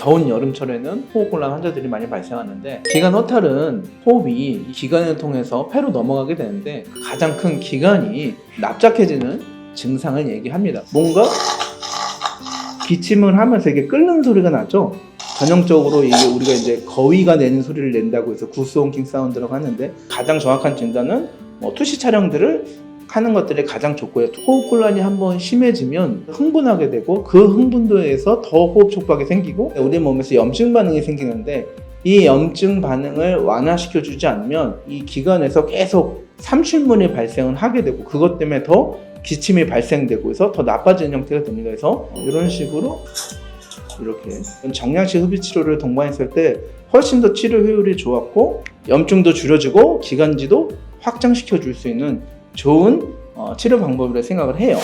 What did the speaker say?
더운 여름철에는 호흡곤란 환자들이 많이 발생하는데 기관 허탈은 호흡이 기관을 통해서 폐로 넘어가게 되는데 가장 큰 기관이 납작해지는 증상을 얘기합니다. 뭔가 기침을 하면서 이게 끓는 소리가 나죠. 전형적으로 이게 우리가 이제 거위가 내는 소리를 낸다고 해서 구스홍킹 사운드라고 하는데 가장 정확한 진단은 뭐 투시 촬영들을 하는 것들이 가장 좋고요. 호흡곤란이 한번 심해지면 흥분하게 되고 그 흥분도에서 더 호흡 촉박이 생기고 우리 몸에서 염증 반응이 생기는데 이 염증 반응을 완화시켜 주지 않으면 이 기관에서 계속 삼출문이 발생을 하게 되고 그것 때문에 더 기침이 발생되고 해서 더 나빠지는 형태가 됩니다. 그래서 이런 식으로 이렇게 정량식 흡입 치료를 동반했을 때 훨씬 더 치료 효율이 좋았고 염증도 줄여주고 기관지도 확장시켜 줄 수 있는 좋은 어, 치료 방법이라 생각을 해요.